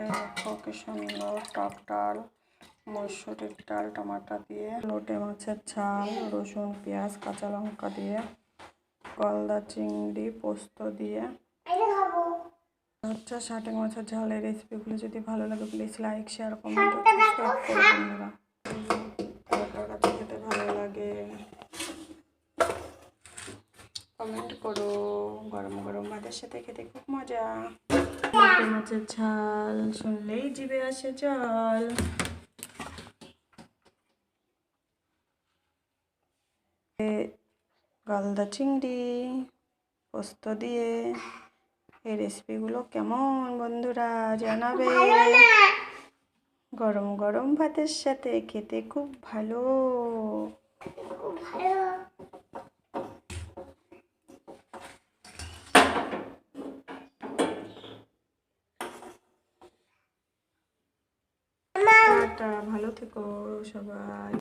এই দেখো কি সুন্দর টক ডাল, মসুরির ডাল, টমাটো দিয়ে, লোটে মাছের ঝাল, রসুন, পেঁয়াজ, কাঁচা লঙ্কা দিয়ে, গলদা চিংড়ি, পোস্ত দিয়ে। হচ্ছে শাটিং মাছের ঝালের রেসিপিগুলো যদি ভালো লাগে please like share comment subscribe করো বন্ধুরা। খেতে ভালো লাগে কমেন্ট করো। গরম গরম ভাতের সাথে খেতে খুব মজা। মাছের ঝাল শুনলেই জিভে আসে জল। এ গলদা চিংড়ি পোস্ত দিয়ে এই রেসিপিগুলো কেমন বন্ধুরা জানাবে? গরম গরম ভাতের সাথে খেতে খুব ভালো। টাটা ভালো থেকো সবাই।